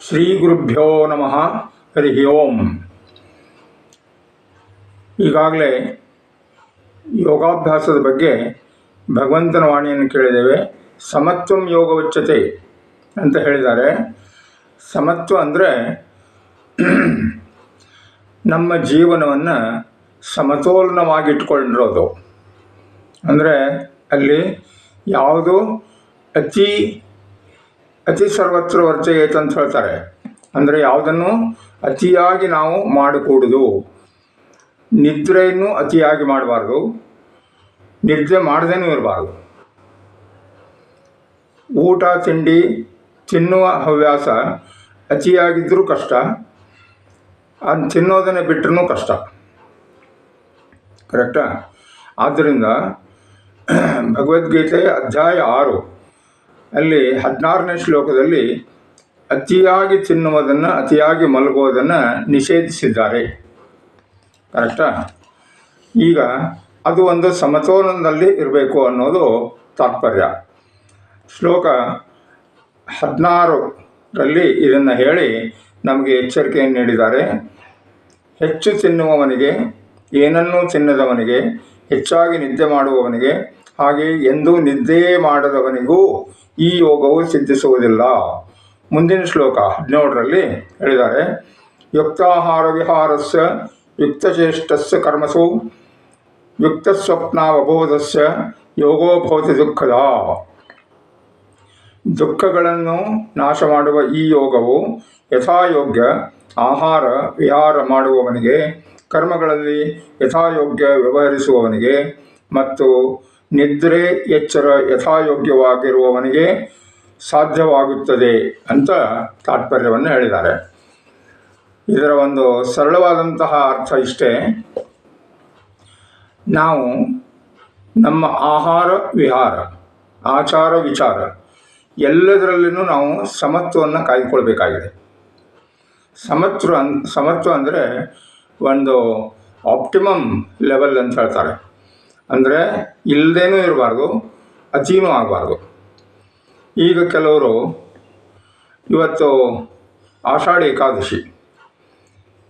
ಶ್ರೀ ಗುರುಭ್ಯೋ ನಮಃ. ಹರಿ ಓಂ. ಈಗಾಗಲೇ ಯೋಗಾಭ್ಯಾಸದ ಬಗ್ಗೆ ಭಗವಂತನ ವಾಣಿಯನ್ನು ಕೇಳಿದ್ದೇವೆ. ಸಮತ್ವಂ ಯೋಗವಚ್ಚತೆ ಅಂತ ಹೇಳಿದ್ದಾರೆ. ಸಮತ್ವ ಅಂದರೆ ನಮ್ಮ ಜೀವನವನ್ನು ಸಮತೋಲನವಾಗಿಟ್ಕೊಂಡಿರೋದು. ಅಂದರೆ ಅಲ್ಲಿ ಯಾವುದು ಅತಿ ಅತಿ ಸರ್ವತ್ರ ವರ್ಜಯೇತ್ ಅಂತ ಹೇಳ್ತಾರೆ. ಅಂದರೆ ಯಾವುದನ್ನು? ಅತಿಯಾಗಿ ನಾವು ಮಾಡಕೂಡುದು. ನಿದ್ರೆಯನ್ನು ಅತಿಯಾಗಿ ಮಾಡಬಾರ್ದು. ನಿದ್ರೆ ಮಾಡದೇನೂ ಇರಬಾರ್ದು. ಊಟ, ತಿಂಡಿ, ತಿನ್ನುವ ಹವ್ಯಾಸ ಅತಿಯಾಗಿದ್ದರೂ ಕಷ್ಟ. ಅದು ತಿನ್ನೋದನ್ನೇ ಬಿಟ್ಟರೂ ಕಷ್ಟ. ಕರೆಕ್ಟಾ? ಆದ್ದರಿಂದ ಭಗವದ್ಗೀತೆ ಅಧ್ಯಾಯ ಆರು. ಅಲ್ಲಿ ಹದಿನಾರನೇ ಶ್ಲೋಕದಲ್ಲಿ ಅತಿಯಾಗಿ ತಿನ್ನುವುದನ್ನು, ಅತಿಯಾಗಿ ಮಲಗುವುದನ್ನು ನಿಷೇಧಿಸಿದ್ದಾರೆ. ಕರೆಕ್ಟಾ? ಈಗ ಅದು ಒಂದು ಸಮತೋಲನದಲ್ಲಿ ಇರಬೇಕು ಅನ್ನೋದು ತಾತ್ಪರ್ಯ. ಶ್ಲೋಕ ಹದಿನಾರರಲ್ಲಿ ಇದನ್ನು ಹೇಳಿ ನಮಗೆ ಎಚ್ಚರಿಕೆಯನ್ನು ನೀಡಿದ್ದಾರೆ. ಹೆಚ್ಚು ತಿನ್ನುವವನಿಗೆ, ಏನನ್ನೂ ತಿನ್ನದವನಿಗೆ, ಹೆಚ್ಚಾಗಿ ನಿದ್ದೆ ಮಾಡುವವನಿಗೆ ಹಾಗೆ ಎಂದೂ ನಿದ್ದೆ ಮಾಡದವನಿಗೂ ಈ ಯೋಗವು ಸಿದ್ಧಿಸುವುದಿಲ್ಲ. ಮುಂದಿನ ಶ್ಲೋಕ ಹದಿನೇಳರಲ್ಲಿ ಹೇಳಿದ್ದಾರೆ, ಯುಕ್ತಾಹಾರ ವಿಹಾರಸ್ಯ ಯುಕ್ತಚೇಷ್ಟಸ್ಯ ಕರ್ಮಸು ಯುಕ್ತಸ್ವಪ್ನಾವಬೋಧಸ್ಯ ಯೋಗೋ ಭವತಿ ದುಃಖದ. ದುಃಖಗಳನ್ನು ನಾಶ ಮಾಡುವ ಈ ಯೋಗವು ಯಥಾಯೋಗ್ಯ ಆಹಾರ ವಿಹಾರ ಮಾಡುವವನಿಗೆ, ಕರ್ಮಗಳಲ್ಲಿ ಯಥಾಯೋಗ್ಯ ವ್ಯವಹರಿಸುವವನಿಗೆ ಮತ್ತು ನಿದ್ರೆ ಎಚ್ಚರ ಯಥಾಯೋಗ್ಯವಾಗಿರುವವನಿಗೆ ಸಾಧ್ಯವಾಗುತ್ತದೆ ಅಂತ ತಾತ್ಪರ್ಯವನ್ನು ಹೇಳಿದ್ದಾರೆ. ಇದರ ಒಂದು ಸರಳವಾದಂತಹ ಅರ್ಥ ಇಷ್ಟೇ. ನಾವು ನಮ್ಮ ಆಹಾರ ವಿಹಾರ, ಆಚಾರ ವಿಚಾರ ಎಲ್ಲದರಲ್ಲಿನೂ ನಾವು ಸಮತ್ವವನ್ನು ಕಾಯ್ದುಕೊಳ್ಬೇಕಾಗಿದೆ. ಸಮತ್ವ ಅನ್, ಸಮತ್ವ ಅಂದರೆ ಒಂದು ಆಪ್ಟಿಮಮ್ ಲೆವೆಲ್ ಅಂತ ಹೇಳ್ತಾರೆ. ಅಂದರೆ ಇಲ್ಲದೇನೂ ಇರಬಾರ್ದು ಅತಿನೂ ಆಗಬಾರ್ದು. ಈಗ ಕೆಲವರು ಇವತ್ತು ಆಷಾಢ ಏಕಾದಶಿ.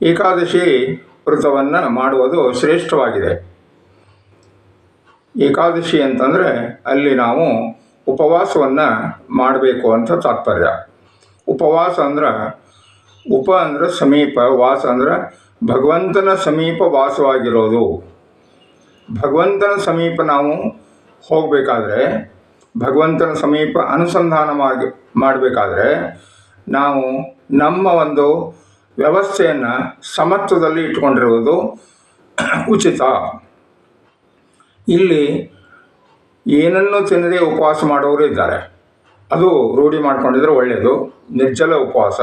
ಏಕಾದಶಿ ವ್ರತವನ್ನು ಮಾಡುವುದು ಶ್ರೇಷ್ಠವಾಗಿದೆ. ಏಕಾದಶಿ ಅಂತಂದರೆ ಅಲ್ಲಿ ನಾವು ಉಪವಾಸವನ್ನು ಮಾಡಬೇಕು ಅಂತ ತಾತ್ಪರ್ಯ. ಉಪವಾಸ ಅಂದ್ರೆ ಉಪ ಅಂದ್ರೆ ಸಮೀಪ, ವಾಸ ಅಂದ್ರೆ ಭಗವಂತನ ಸಮೀಪ ವಾಸವಾಗಿರೋದು. ಭಗವಂತನ ಸಮೀಪ ನಾವು ಹೋಗಬೇಕಾದ್ರೆ, ಭಗವಂತನ ಸಮೀಪ ಅನುಸಂಧಾನ ಮಾಡಿ, ಮಾಡಬೇಕಾದ್ರೆ, ನಾವು ನಮ್ಮ ಒಂದು ವ್ಯವಸ್ಥೆಯನ್ನು ಸಮತ್ವದಲ್ಲಿ ಇಟ್ಕೊಂಡಿರುವುದು ಉಚಿತ. ಇಲ್ಲಿ ಏನನ್ನು ತಿನ್ನದೆ ಉಪವಾಸ ಮಾಡೋರು ಇದ್ದಾರೆ. ಅದು ರೂಢಿ ಮಾಡಿಕೊಂಡಿದ್ರೆ ಒಳ್ಳೆಯದು ನಿರ್ಜಲ ಉಪವಾಸ.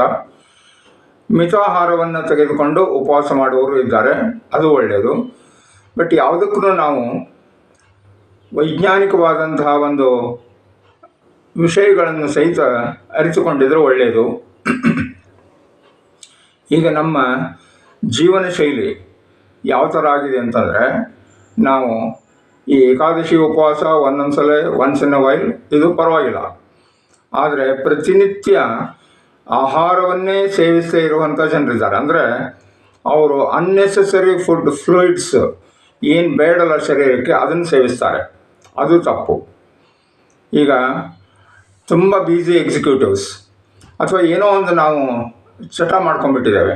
ಮಿತಾಹಾರವನ್ನು ತೆಗೆದುಕೊಂಡು ಉಪವಾಸ ಮಾಡುವವರು ಇದ್ದಾರೆ, ಅದು ಒಳ್ಳೆಯದು ಬಟ್ ಯಾವುದಕ್ಕೂ ನಾವು ವೈಜ್ಞಾನಿಕವಾದಂತಹ ಒಂದು ವಿಷಯಗಳನ್ನು ಸಹಿತ ಅರಿತುಕೊಂಡಿದ್ರೆ ಒಳ್ಳೆಯದು ಈಗ ನಮ್ಮ ಜೀವನ ಶೈಲಿ ಯಾವ ಥರ ಆಗಿದೆ ಅಂತಂದರೆ, ನಾವು ಈ ಏಕಾದಶಿ ಉಪವಾಸ ಒಂದೊಂದು ಸಲ ಒನ್ಸ್ ಇನ್ ಅ ವೈಲ್ ಇದು ಪರವಾಗಿಲ್ಲ. ಆದರೆ ಪ್ರತಿನಿತ್ಯ ಆಹಾರವನ್ನೇ ಸೇವಿಸದೇ ಇರುವಂಥ ಜನರಿದ್ದಾರೆ. ಅಂದರೆ, ಅವರು ಅನ್ನೆಸೆಸರಿ ಫುಡ್ ಫ್ಲೂಯಿಡ್ಸ್ ಏನು ಬೇಡಲ್ಲ ಶರೀರಕ್ಕೆ, ಅದನ್ನು ಸೇವಿಸ್ತಾರೆ. ಅದು ತಪ್ಪು. ಈಗ ತುಂಬ ಬ್ಯುಸಿ ಎಕ್ಸಿಕ್ಯೂಟಿವ್ಸ್ ಅಥವಾ ಏನೋ ಒಂದು ನಾವು ಚಟ ಮಾಡ್ಕೊಂಡ್ಬಿಟ್ಟಿದ್ದೇವೆ.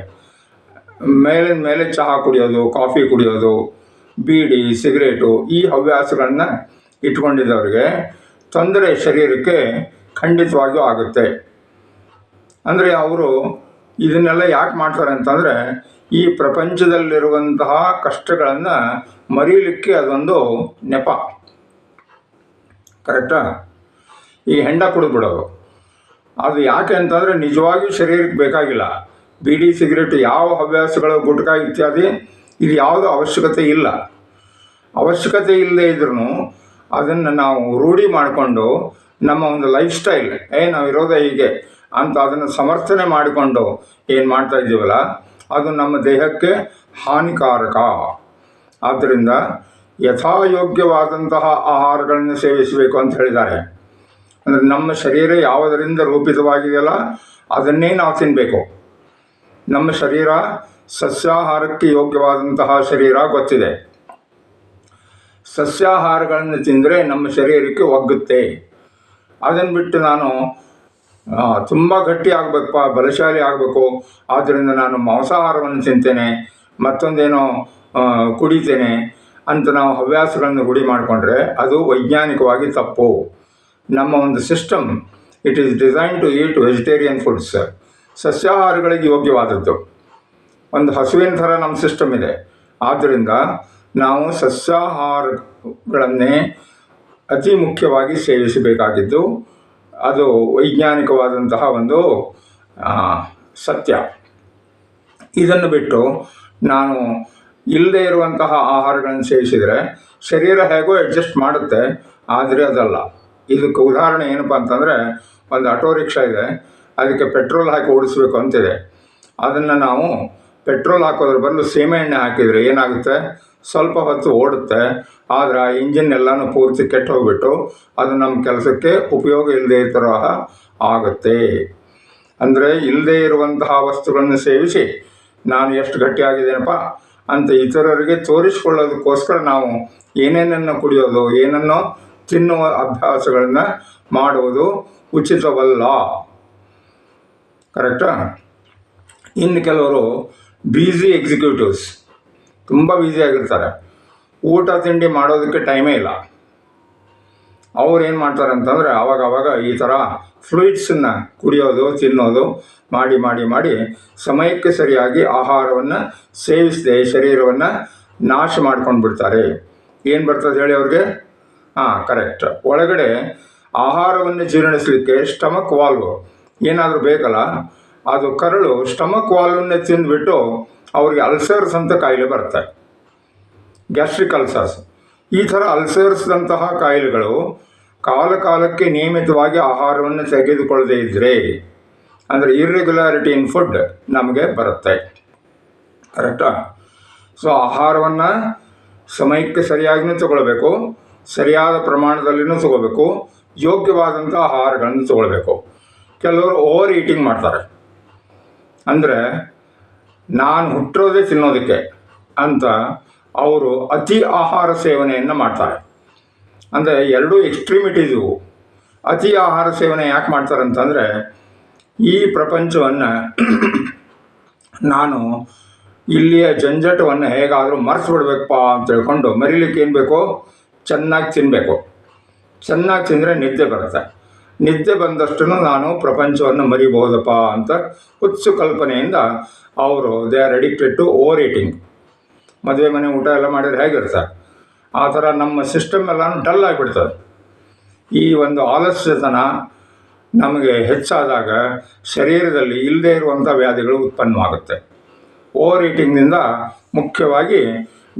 ಮೇಲಿನ ಮೇಲೆ ಚಹಾ ಕುಡಿಯೋದು, ಕಾಫಿ ಕುಡಿಯೋದು, ಬೀಡಿ, ಸಿಗರೇಟು, ಈ ಹವ್ಯಾಸಗಳನ್ನ ಇಟ್ಕೊಂಡಿದ್ದವ್ರಿಗೆ ತೊಂದರೆ ಶರೀರಕ್ಕೆ ಖಂಡಿತವಾಗಿಯೂ ಆಗುತ್ತೆ. ಅಂದರೆ ಅವರು ಇದನ್ನೆಲ್ಲ ಯಾಕೆ ಮಾಡ್ತಾರೆ ಅಂತಂದರೆ ಈ ಪ್ರಪಂಚದಲ್ಲಿರುವಂತಹ ಕಷ್ಟಗಳನ್ನು ಮರೀಲಿಕ್ಕೆ ಅದೊಂದು ನೆಪ. ಕರೆಕ್ಟಾ? ಈ ಹೆಂಡ ಕುಡಿದ್ಬಿಡೋದು. ಅದು ಯಾಕೆ ಅಂತಂದರೆ ನಿಜವಾಗಿಯೂ ಶರೀರಕ್ಕೆ ಬೇಕಾಗಿಲ್ಲ. ಬೀಡಿ, ಸಿಗರೇಟ್ ಯಾವ ಹವ್ಯಾಸಗಳು, ಗುಟ್ಕ ಇತ್ಯಾದಿ ಇದು ಯಾವುದೂ ಅವಶ್ಯಕತೆ ಇಲ್ಲ. ಅವಶ್ಯಕತೆ ಇಲ್ಲದೆ ಇದ್ರೂ ಅದನ್ನು ನಾವು ರೂಢಿ ಮಾಡಿಕೊಂಡು ನಮ್ಮ ಒಂದು ಲೈಫ್ ಸ್ಟೈಲ್, ಏ ನಾವು ಇರೋದೇ ಹೀಗೆ ಅಂತ ಅದನ್ನು ಸಮರ್ಥನೆ ಮಾಡಿಕೊಂಡು ಏನು ಮಾಡ್ತಾ ಇದ್ದೀವಲ್ಲ ಅದು ನಮ್ಮ ದೇಹಕ್ಕೆ ಹಾನಿಕಾರಕ. ಆದ್ದರಿಂದ ಯಥಾಯೋಗ್ಯವಾದಂತಹ ಆಹಾರಗಳನ್ನು ಸೇವಿಸಬೇಕು ಅಂತ ಹೇಳಿದ್ದಾರೆ. ಅಂದರೆ ನಮ್ಮ ಶರೀರ ಯಾವುದರಿಂದ ರೂಪಿತವಾಗಿದೆಯಲ್ಲ, ಅದನ್ನೇ ನಾವು ತಿನ್ನಬೇಕು ನಮ್ಮ ಶರೀರ ಸಸ್ಯಾಹಾರಕ್ಕೆ ಯೋಗ್ಯವಾದಂತಹ ಶರೀರ ಗೊತ್ತಿದೆ. ಸಸ್ಯಾಹಾರಗಳನ್ನು ತಿಂದರೆ ನಮ್ಮ ಶರೀರಕ್ಕೆ ಒಗ್ಗುತ್ತೆ. ಅದನ್ನು ಬಿಟ್ಟು ನಾನು ತುಂಬ ಗಟ್ಟಿ ಆಗ್ಬೇಕಪ್ಪ ಬಲಶಾಲಿ ಆಗಬೇಕು. ಆದ್ದರಿಂದ ನಾನು ಮಾಂಸಾಹಾರವನ್ನು ತಿಂತೇನೆ, ಮತ್ತೊಂದೇನೋ ಕುಡಿತೇನೆ ಅಂತ ನಾವು ಹವ್ಯಾಸಗಳನ್ನು ರೂಢಿ ಮಾಡಿಕೊಂಡ್ರೆ ಅದು ವೈಜ್ಞಾನಿಕವಾಗಿ ತಪ್ಪು. ನಮ್ಮ ಒಂದು system it is design to eat vegetarian foods ಸಸ್ಯಾಹಾರಗಳಿಗೆ ಯೋಗ್ಯವಾದದ್ದು. ಒಂದು ಹಸುವಿನ ಥರ ನಮ್ಮ ಸಿಸ್ಟಮ್ ಇದೆ. ಆದ್ದರಿಂದ ನಾವು ಸಸ್ಯಾಹಾರಗಳನ್ನೇ ಅತಿ ಮುಖ್ಯವಾಗಿ ಸೇವಿಸಬೇಕಾಗಿದ್ದು ಅದು ವೈಜ್ಞಾನಿಕವಾದಂತಹ ಒಂದು ಸತ್ಯ. ಇದನ್ನು ಬಿಟ್ಟು ನಾನು ಇಲ್ಲದೆ ಇರುವಂತಹ ಆಹಾರಗಳನ್ನು ಸೇವಿಸಿದರೆ ಶರೀರ ಹೇಗೋ ಅಡ್ಜಸ್ಟ್ ಮಾಡುತ್ತೆ, ಆದರೆ ಅದಲ್ಲ. ಇದಕ್ಕೆ ಉದಾಹರಣೆ ಏನಪ್ಪ ಅಂತಂದರೆ, ಒಂದು ಆಟೋ ರಿಕ್ಷಾ ಇದೆ, ಅದಕ್ಕೆ ಪೆಟ್ರೋಲ್ ಹಾಕಿ ಓಡಿಸ್ಬೇಕು ಅಂತಿದೆ. ಅದನ್ನು ನಾವು ಪೆಟ್ರೋಲ್ ಹಾಕೋದ್ರ ಬದಲು ಸೀಮೆ ಎಣ್ಣೆ ಹಾಕಿದರೆ ಏನಾಗುತ್ತೆ? ಸ್ವಲ್ಪ ಹೊತ್ತು ಓಡುತ್ತೆ. ಆದರೆ ಆ ಇಂಜಿನ್ ಎಲ್ಲನೂ ಪೂರ್ತಿ ಕೆಟ್ಟು ಹೋಗ್ಬಿಟ್ಟು ಅದು ನಮ್ಮ ಕೆಲಸಕ್ಕೆ ಉಪಯೋಗ ಇಲ್ಲದೆ ತರಹ ಆಗುತ್ತೆ. ಅಂದರೆ ಇಲ್ಲದೇ ಇರುವಂತಹ ವಸ್ತುಗಳನ್ನು ಸೇವಿಸಿ ನಾನು ಎಷ್ಟು ಗಟ್ಟಿಯಾಗಿದ್ದೇನಪ್ಪ ಅಂತ ಇತರರಿಗೆ ತೋರಿಸಿಕೊಳ್ಳೋದಕ್ಕೋಸ್ಕರ ನಾವು ಏನೇನನ್ನು ಕುಡಿಯೋದು, ಏನನ್ನೋ ತಿನ್ನುವ ಅಭ್ಯಾಸಗಳನ್ನು ಮಾಡುವುದು ಉಚಿತವಲ್ಲ. ಕರೆಕ್ಟಾ? ಇನ್ನು ಕೆಲವರು ಬ್ಯುಸಿ ಎಕ್ಸಿಕ್ಯೂಟಿವ್ಸ್ ತುಂಬ ಬ್ಯುಸಿಯಾಗಿರ್ತಾರೆ ಊಟ, ತಿಂಡಿ ಮಾಡೋದಕ್ಕೆ ಟೈಮೇ ಇಲ್ಲ. ಅವ್ರು ಏನು ಮಾಡ್ತಾರೆ ಅಂತಂದರೆ ಆವಾಗ ಆವಾಗ ಈ ಥರ ಫ್ಲೂಯಿಡ್ಸನ್ನು ಕುಡಿಯೋದು, ತಿನ್ನೋದು ಮಾಡಿ ಮಾಡಿ ಮಾಡಿ ಸಮಯಕ್ಕೆ ಸರಿಯಾಗಿ ಆಹಾರವನ್ನು ಸೇವಿಸದೆ ಶರೀರವನ್ನು ನಾಶ ಮಾಡ್ಕೊಂಡು ಬಿಡ್ತಾರೆ. ಏನು ಬರ್ತದೆ ಹೇಳಿ ಅವ್ರಿಗೆ? ಹಾಂ ಕರೆಕ್ಟ್ ಒಳಗಡೆ ಆಹಾರವನ್ನು ಜೀರ್ಣಿಸಲಿಕ್ಕೆ ಸ್ಟಮಕ್ ವಾಲ್ವ್ ಏನಾದರೂ ಬೇಕಲ್ಲ? ಅದು ಕರಳು ಸ್ಟಮಕ್ ವಾಲ್ವನ್ನೇ ತಿಂದುಬಿಟ್ಟು ಅವ್ರಿಗೆ ಅಲ್ಸರ್ಸ್ ಅಂತ ಕಾಯಿಲೆ ಬರ್ತಾರೆ ಗ್ಯಾಸ್ಟ್ರಿಕ್ ಅಲ್ಸರ್ಸ್. ಈ ಥರ ಅಲ್ಸರ್ಸ್ದಂತಹ ಕಾಯಿಲೆಗಳು ಕಾಲ ಕಾಲಕ್ಕೆ ನಿಯಮಿತವಾಗಿ ಆಹಾರವನ್ನು ತೆಗೆದುಕೊಳ್ಳದೇ ಇದ್ದರೆ ಅಂದರೆ ಇರ್ರೆಗ್ಯುಲಾರಿಟಿ ಇನ್ ಫುಡ್ ನಮಗೆ ಬರುತ್ತೆ. ಕರೆಕ್ಟಾ ಸೊ ಆಹಾರವನ್ನು ಸಮಯಕ್ಕೆ ಸರಿಯಾಗಿನೂ ತಗೊಳ್ಬೇಕು, ಸರಿಯಾದ ಪ್ರಮಾಣದಲ್ಲಿನೂ ತಗೋಬೇಕು ಯೋಗ್ಯವಾದಂಥ ಆಹಾರಗಳನ್ನು ತಗೊಳ್ಬೇಕು. ಕೆಲವರು ಓವರ್ ಈಟಿಂಗ್ ಮಾಡ್ತಾರೆ. ಅಂದರೆ ನಾನು ಹುಟ್ಟಿರೋದೇ ತಿನ್ನೋದಕ್ಕೆ ಅಂತ ಅವರು ಅತಿ ಆಹಾರ ಸೇವನೆಯನ್ನು ಮಾಡ್ತಾರೆ. ಅಂದರೆ ಎರಡೂ ಎಕ್ಸ್ಟ್ರೀಮಿಟೀಸ್ ಇವು. ಅತಿ ಆಹಾರ ಸೇವನೆ ಯಾಕೆ ಮಾಡ್ತಾರೆ ಅಂತಂದರೆ ಈ ಪ್ರಪಂಚವನ್ನು ನಾನು ಇಲ್ಲಿಯ ಜಂಜಟವನ್ನು ಹೇಗಾದರೂ ಮರೆಸ್ಬಿಡ್ಬೇಕಪ್ಪ ಅಂತ ಹೇಳ್ಕೊಂಡು ಮರಿಲಿಕ್ಕೆ ಏನು ಬೇಕೋ? ಚೆನ್ನಾಗಿ ತಿನ್ನಬೇಕು ಚೆನ್ನಾಗಿ ತಿಂದರೆ ನಿದ್ದೆ ಬರುತ್ತೆ. ನಿದ್ದೆ ಬಂದಷ್ಟು ನಾನು ಪ್ರಪಂಚವನ್ನು ಮರಿಬಹುದಪ್ಪ ಅಂತ ಹುಚ್ಚು ಕಲ್ಪನೆಯಿಂದ ಅವರು they are addicted to over eating ಮದುವೆ, ಮನೆ, ಊಟ ಎಲ್ಲ ಮಾಡಿದ್ರೆ ಹೇಗಿರುತ್ತೆ ಆ ಥರ ನಮ್ಮ ಸಿಸ್ಟಮ್ ಎಲ್ಲನೂ ಡಲ್ ಆಗಿಬಿಡ್ತದೆ. ಈ ಒಂದು ಆಲಸ್ಯತನ ನಮಗೆ ಹೆಚ್ಚಾದಾಗ ಶರೀರದಲ್ಲಿ ಇಲ್ಲದೇ ಇರುವಂಥ ವ್ಯಾಧಿಗಳು ಉತ್ಪನ್ನವಾಗುತ್ತೆ. ಓವರ್ ಈಟಿಂಗ್ನಿಂದ ಮುಖ್ಯವಾಗಿ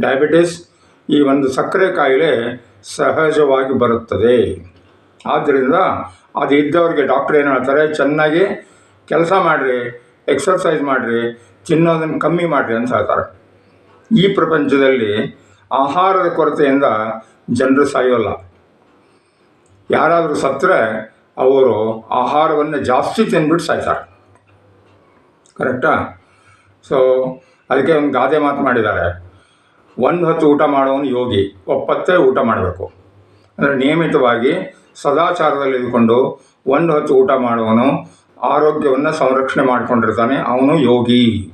ಡಯಾಬಿಟಿಸ್ ಈ ಒಂದು ಸಕ್ಕರೆ ಕಾಯಿಲೆ ಸಹಜವಾಗಿ ಬರುತ್ತದೆ. ಆದ್ದರಿಂದ ಅದು ಇದ್ದವ್ರಿಗೆ ಡಾಕ್ಟ್ರ್ ಏನು ಹೇಳ್ತಾರೆ, ಚೆನ್ನಾಗಿ ಕೆಲಸ ಮಾಡಿರಿ ಎಕ್ಸರ್ಸೈಸ್ ಮಾಡಿರಿ ತಿನ್ನೋದನ್ನು ಕಮ್ಮಿ ಮಾಡಿರಿ ಅಂತ ಹೇಳ್ತಾರೆ. ಈ ಪ್ರಪಂಚದಲ್ಲಿ ಆಹಾರದ ಕೊರತೆಯಿಂದ ಜನರು ಸಾಯೋಲ್ಲ. ಯಾರಾದರೂ ಸತ್ತರೆ ಅವರು ಆಹಾರವನ್ನು ಜಾಸ್ತಿ ತಿಂದ್ಬಿಟ್ಟು ಸಾಯ್ತಾರೆ. ಕರೆಕ್ಟಾ ಸೊ ಅದಕ್ಕೆ ಒಂದು ಗಾದೆ ಮಾತು ಮಾಡಿದ್ದಾರೆ. ಒಂದು ಹೊತ್ತು ಊಟ ಮಾಡೋನು ಯೋಗಿ, ಒಪ್ಪತ್ತೇ ಊಟ ಮಾಡಬೇಕು. ಅಂದರೆ ನಿಯಮಿತವಾಗಿ ಸದಾಚಾರದಲ್ಲಿ ಇದ್ಕೊಂಡು ಒಂದು ಹೊತ್ತು ಊಟ ಮಾಡುವನು ಆರೋಗ್ಯವನ್ನು ಸಂರಕ್ಷಣೆ ಮಾಡಿಕೊಂಡಿರ್ತಾನೆ. ಅವನು ಯೋಗಿ.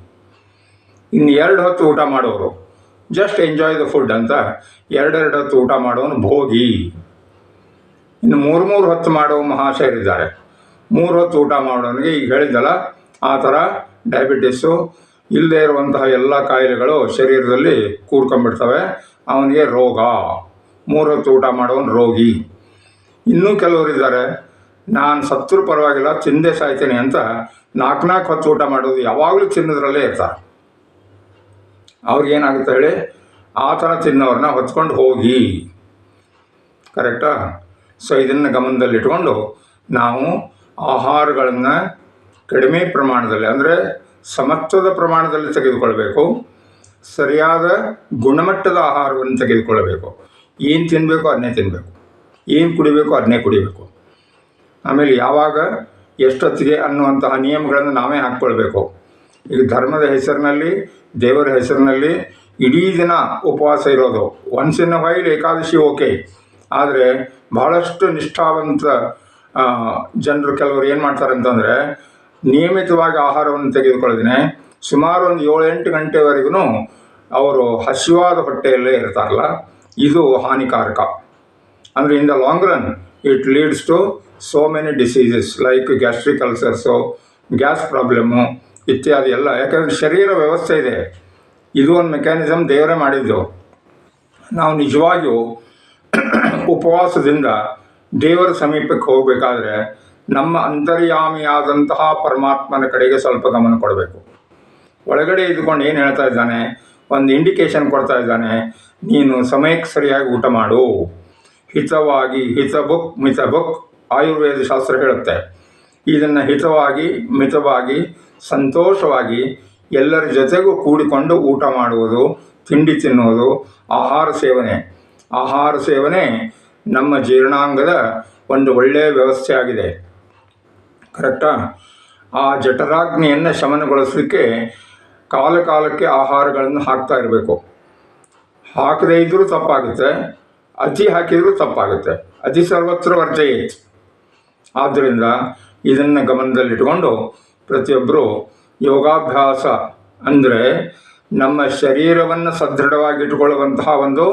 ಇನ್ನು ಎರಡು ಹೊತ್ತು ಊಟ ಮಾಡೋರು ಜಸ್ಟ್ ಎಂಜಾಯ್ ದ ಫುಡ್ ಅಂತ ಎರಡೆರಡು ಹೊತ್ತು ಊಟ ಮಾಡೋನು ಭೋಗಿ. ಇನ್ನು ಮೂರು ಮೂರು ಹೊತ್ತು ಮಾಡೋ ಮಹಾಶಯರಿದ್ದಾರೆ ಮೂರು ಹೊತ್ತು ಊಟ ಮಾಡೋನಿಗೆ ಈಗ ಹೇಳಿದ್ದಲ್ಲ ಆ ಥರ ಡಯಾಬಿಟಿಸು ಇಲ್ಲದೇ ಇರುವಂತಹ ಎಲ್ಲ ಕಾಯಿಲೆಗಳು ಶರೀರದಲ್ಲಿ ಕೂಡ್ಕೊಂಡ್ಬಿಡ್ತವೆ. ಅವನಿಗೆ ರೋಗ. ಮೂರು ಹೊತ್ತು ಊಟ ಮಾಡೋನು ರೋಗಿ. ಇನ್ನೂ ಕೆಲವರು ಇದ್ದಾರೆ ನಾನು ಸತ್ರು ಪರವಾಗಿಲ್ಲ, ತಿಂದೇ ಸಾಯ್ತೇನೆ ಅಂತ ನಾಲ್ಕು ನಾಲ್ಕು ಹೊತ್ತು ಊಟ ಮಾಡೋದು ಯಾವಾಗಲೂ ತಿನ್ನೋದ್ರಲ್ಲೇ ಇರ್ತಾರೆ ಅವ್ರಿಗೇನಾಗುತ್ತೆ ಹೇಳಿ, ಆ ಥರ ತಿನ್ನೋರನ್ನ ಹೊತ್ಕೊಂಡು ಹೋಗಿ. ಕರೆಕ್ಟಾ ಸೊ ಇದನ್ನು ಗಮನದಲ್ಲಿಟ್ಕೊಂಡು ನಾವು ಆಹಾರಗಳನ್ನು ಕಡಿಮೆ ಪ್ರಮಾಣದಲ್ಲಿ, ಅಂದರೆ ಸಮತ್ವದ ಪ್ರಮಾಣದಲ್ಲಿ ತೆಗೆದುಕೊಳ್ಬೇಕು, ಸರಿಯಾದ ಗುಣಮಟ್ಟದ ಆಹಾರವನ್ನು ತೆಗೆದುಕೊಳ್ಳಬೇಕು ಏನು ತಿನ್ನಬೇಕು ಅದನ್ನೇ ತಿನ್ನಬೇಕು ಏನು ಕುಡಿಬೇಕು ಅದನ್ನೇ ಕುಡಿಬೇಕು. ಆಮೇಲೆ ಯಾವಾಗ ಎಷ್ಟೊತ್ತಿಗೆ ಅನ್ನುವಂತಹ ನಿಯಮಗಳನ್ನು ನಾವೇ ಹಾಕ್ಕೊಳ್ಬೇಕು. ಈಗ ಧರ್ಮದ ಹೆಸರಿನಲ್ಲಿ, ದೇವರ ಹೆಸರಿನಲ್ಲಿ ಇಡೀ ದಿನ ಉಪವಾಸ ಇರೋದು. Once in while Ekadashi okay ಆದರೆ ಬಹಳಷ್ಟು ನಿಷ್ಠಾವಂತ ಜನರು ಕೆಲವರು ಏನು ಮಾಡ್ತಾರೆ ಅಂತಂದರೆ ನಿಯಮಿತವಾಗಿ ಆಹಾರವನ್ನು ತೆಗೆದುಕೊಳ್ಳೋದಿನೇ. ಸುಮಾರು ಒಂದು ಏಳೆಂಟು ಗಂಟೆವರೆಗೂ ಅವರು ಹಸಿವಾದ ಹೊಟ್ಟೆಯಲ್ಲೇ ಇರ್ತಾರಲ್ಲ. ಇದು ಹಾನಿಕಾರಕ. ಅಂದರೆ in the long run it leads to so many diseases like gastric ulcers gas problem ಇತ್ಯಾದಿ ಎಲ್ಲ. ಯಾಕಂದರೆ ಶರೀರ ವ್ಯವಸ್ಥೆ ಇದೆ. ಇದು ಒಂದು ಮೆಕ್ಯಾನಿಸಮ್ ದೇವರೇ ಮಾಡಿದ್ದು. ನಾವು ನಿಜವಾಗಿಯೂ ಉಪವಾಸದಿಂದ ದೇವರ ಸಮೀಪಕ್ಕೆ ಹೋಗಬೇಕಾದ್ರೆ ನಮ್ಮ ಅಂತರ್ಯಾಮಿಯಾದಂತಹ ಪರಮಾತ್ಮನ ಕಡೆಗೆ ಸ್ವಲ್ಪ ಗಮನ ಕೊಡಬೇಕು. ಒಳಗಡೆ ಇದ್ಕೊಂಡು ಏನು ಹೇಳ್ತಾ ಇದ್ದಾನೆ? ಒಂದು ಇಂಡಿಕೇಶನ್ ಕೊಡ್ತಾ ಇದ್ದಾನೆ. ನೀನು ಸಮಯಕ್ಕೆ ಸರಿಯಾಗಿ ಊಟ ಮಾಡು. ಹಿತವಾಗಿ ಹಿತ ಬುಕ್ ಮಿತ ಬುಕ್ ಆಯುರ್ವೇದ ಶಾಸ್ತ್ರ ಹೇಳುತ್ತೆ. ಇದನ್ನು ಹಿತವಾಗಿ, ಮಿತವಾಗಿ, ಸಂತೋಷವಾಗಿ ಎಲ್ಲರ ಜೊತೆಗೂ ಕೂಡಿಕೊಂಡು ಊಟ ಮಾಡುವುದು, ತಿಂಡಿ ತಿನ್ನುವುದು ಆಹಾರ ಸೇವನೆ. ಆಹಾರ ಸೇವನೆ ನಮ್ಮ ಜೀರ್ಣಾಂಗದ ಒಂದು ಒಳ್ಳೆಯ ವ್ಯವಸ್ಥೆ ಆಗಿದೆ ಕರೆಕ್ಟಾ? ಆ ಜಠರಾಗ್ನಿಯನ್ನು ಶಮನಗೊಳಿಸಲಿಕ್ಕೆ ಕಾಲ ಕಾಲಕ್ಕೆ ಆಹಾರಗಳನ್ನು ಹಾಕ್ತಾ ಇರಬೇಕು. ಹಾಕದೇ ಇದ್ದರೂ ತಪ್ಪಾಗುತ್ತೆ. ಅತಿ ಹಾಕಿದರೂ ತಪ್ಪಾಗುತ್ತೆ. ಅತಿ ಸರ್ವತ್ರ ವರ್ಜಯೇತ್ ಆದ್ದರಿಂದ ಇದನ್ನು ಗಮನದಲ್ಲಿಟ್ಟುಕೊಂಡು ಪ್ರತಿಯೊಬ್ಬರು ಯೋಗಾಭ್ಯಾಸ ಅಂದರೆ ನಮ್ಮ ಶರೀರವನ್ನು ಸದೃಢವಾಗಿಟ್ಟುಕೊಳ್ಳುವಂತಹ ಒಂದು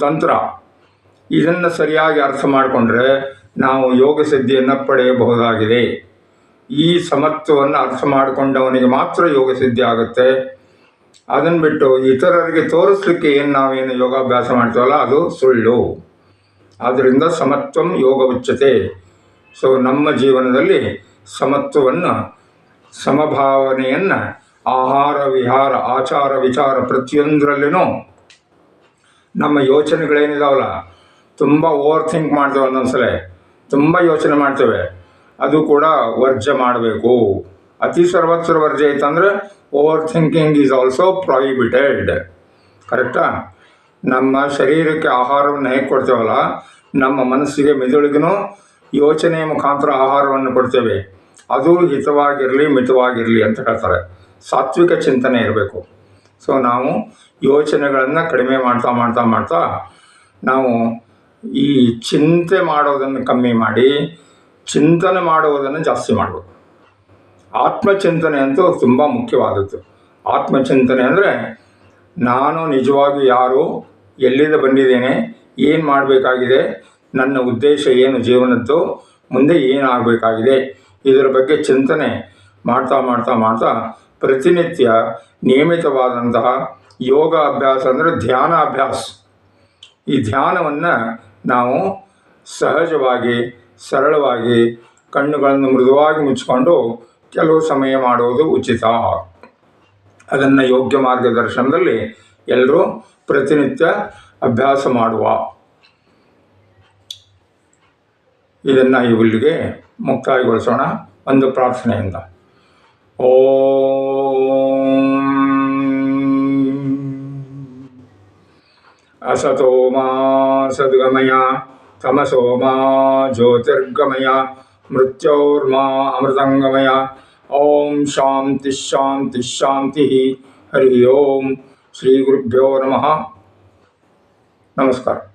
ತಂತ್ರ. ಇದನ್ನು ಸರಿಯಾಗಿ ಅರ್ಥ ಮಾಡಿಕೊಂಡ್ರೆ ನಾವು ಯೋಗ ಸಿದ್ಧಿಯನ್ನು ಪಡೆಯಬಹುದಾಗಿದೆ. ಈ ಸಮತ್ವವನ್ನು ಅರ್ಥ ಮಾಡಿಕೊಂಡವನಿಗೆ ಮಾತ್ರ ಯೋಗ ಸಿದ್ಧಿ ಆಗುತ್ತೆ. ಅದನ್ನು ಬಿಟ್ಟು ಇತರರಿಗೆ ತೋರಿಸ್ಲಿಕ್ಕೆ ಏನು ನಾವೇನು ಯೋಗಾಭ್ಯಾಸ ಮಾಡ್ತೀವಲ್ಲ, ಅದು ಸುಳ್ಳು. ಆದ್ದರಿಂದ ಸಮತ್ವಂ ಯೋಗ ಉಚ್ಯತೆ. ಸೊ ನಮ್ಮ ಜೀವನದಲ್ಲಿ ಸಮತ್ವವನ್ನು, ಸಮಭಾವನೆಯನ್ನು, ಆಹಾರ ವಿಹಾರ, ಆಚಾರ ವಿಚಾರ ಪ್ರತಿಯೊಂದರಲ್ಲಿನೂ ನಮ್ಮ ಯೋಚನೆಗಳೇನಿದಾವಲ್ಲ, ತುಂಬ ಓವರ್ ಥಿಂಕ್ ಮಾಡ್ತೇವೆ ಒಂದೊಂದ್ಸಲ. ತುಂಬ ಯೋಚನೆ ಮಾಡ್ತೇವೆ. ಅದು ಕೂಡ ವರ್ಜ್ಯ ಮಾಡಬೇಕು. ಅತಿ ಸರ್ವತ್ರ ವರ್ಜೆ ಐತಂದ್ರೆ over thinking is also prohibited ಕರೆಕ್ಟಾ ನಮ್ಮ ಶರೀರಕ್ಕೆ ಆಹಾರವನ್ನು ಹೇಗೆ ಕೊಡ್ತೇವಲ್ಲ, ನಮ್ಮ ಮನಸ್ಸಿಗೆ ಮೆದುಳಿಗೂ ಯೋಚನೆಯ ಮುಖಾಂತರ ಆಹಾರವನ್ನು ಕೊಡ್ತೇವೆ. ಅದು ಹಿತವಾಗಿರಲಿ, ಮಿತವಾಗಿರಲಿ ಅಂತ ಹೇಳ್ತಾರೆ. ಸಾತ್ವಿಕ ಚಿಂತನೆ ಇರಬೇಕು. ಸೊ ನಾವು ಯೋಚನೆಗಳನ್ನು ಕಡಿಮೆ ಮಾಡ್ತಾ ಮಾಡ್ತಾ ಮಾಡ್ತಾ ನಾವು ಈ ಚಿಂತೆ ಮಾಡೋದನ್ನು ಕಮ್ಮಿ ಮಾಡಿ, ಚಿಂತನೆ ಮಾಡುವುದನ್ನು ಜಾಸ್ತಿ ಮಾಡಬೇಕು. ಆತ್ಮಚಿಂತನೆ ಅಂತೂ ತುಂಬ ಮುಖ್ಯವಾದದ್ದು. ಆತ್ಮಚಿಂತನೆ ಅಂದರೆ ನಾನು ನಿಜವಾಗಿ ಯಾರು, ಎಲ್ಲಿಂದ ಬಂದಿದ್ದೇನೆ, ಏನು ಮಾಡಬೇಕಾಗಿದೆ, ನನ್ನ ಉದ್ದೇಶ ಏನು ಜೀವನದ್ದು, ಮುಂದೆ ಏನಾಗಬೇಕಾಗಿದೆ, ಇದರ ಬಗ್ಗೆ ಚಿಂತನೆ ಮಾಡ್ತಾ ಮಾಡ್ತಾ ಮಾಡ್ತಾ ಪ್ರತಿನಿತ್ಯ ನಿಯಮಿತವಾದಂತಹ ಯೋಗ ಅಭ್ಯಾಸ ಅಂದರೆ ಧ್ಯಾನ ಅಭ್ಯಾಸ. ಈ ಧ್ಯಾನವನ್ನು ನಾವು ಸಹಜವಾಗಿ, ಸರಳವಾಗಿ ಕಣ್ಣುಗಳನ್ನು ಮೃದುವಾಗಿ ಮುಚ್ಚಿಕೊಂಡು ಕೆಲವು ಸಮಯ ಮಾಡುವುದು ಉಚಿತ ಅದನ್ನು ಯೋಗ್ಯ ಮಾರ್ಗದರ್ಶನದಲ್ಲಿ ಎಲ್ಲರೂ ಪ್ರತಿನಿತ್ಯ ಅಭ್ಯಾಸ ಮಾಡುವ ಇದನ್ನು ಇಲ್ಲಿಗೆ ಮುಕ್ತಾಯಗೊಳಿಸೋಣ ಒಂದು ಪ್ರಾರ್ಥನೆಯಿಂದ ಓಂ असतो मा सद्गमय तमसो मा ज्योतिर्गमय मृत्योर्मा अमृतंगमय ओम शांति शांति शांति हरि ओम। श्री गुरुभ्यो नमः। नमस्कार।